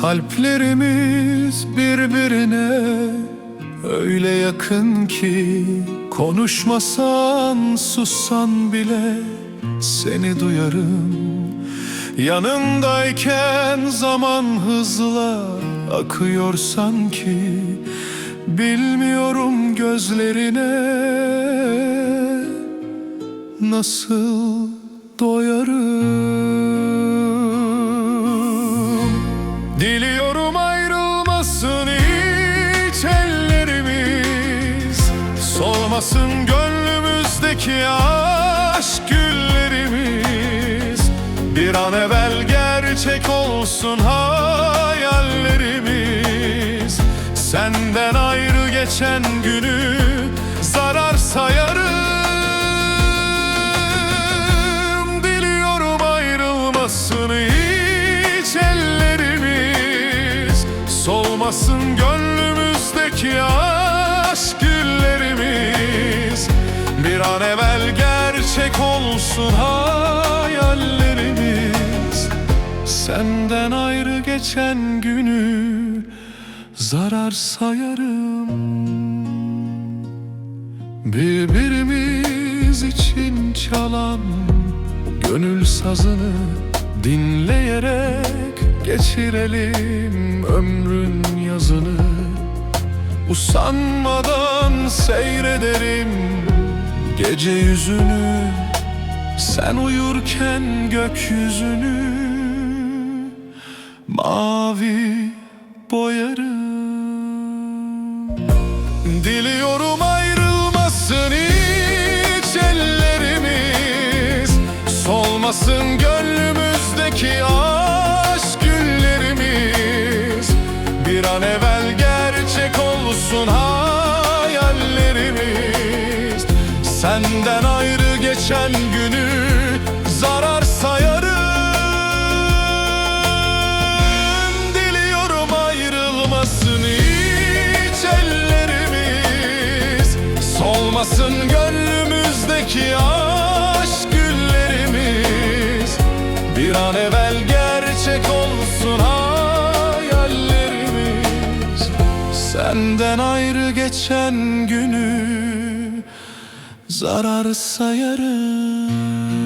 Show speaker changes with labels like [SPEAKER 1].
[SPEAKER 1] Kalplerimiz birbirine öyle yakın ki Konuşmasan sussan bile seni duyarım. Yanındayken zaman hızla akıyor sanki. Bilmiyorum gözlerine nasıl doyarım ayrılmasın hiç ellerimiz. Solmasın gönlümüzdeki aşk güllerimiz. Bir an evvel gerçek olsun hayallerimiz. Senden ayrı geçen günü Solmasın gönlümüzdeki aşk güllerimiz Bir an evvel gerçek olsun hayallerimiz. Senden ayrı geçen günü zarar sayarım. Birbirimiz için çalan gönül sazını dinleyerek geçirelim yazını Usanmadan seyrederim gece yüzünü. Sen uyurken gökyüzünü. Mavi boyarım. Diliyorum ayrılmasın hiç ellerimiz. Solmasın gönlümüzdeki aşk güllerimiz. Bir an evvel Senden ayrı geçen günü zarar sayarım. Diliyorum ayrılmasın hiç ellerimiz. Solmasın gönlümüzdeki aşk güllerimiz. Bir an evvel gerçek olsun hayallerimiz. Senden ayrı geçen günü zarar sayarım.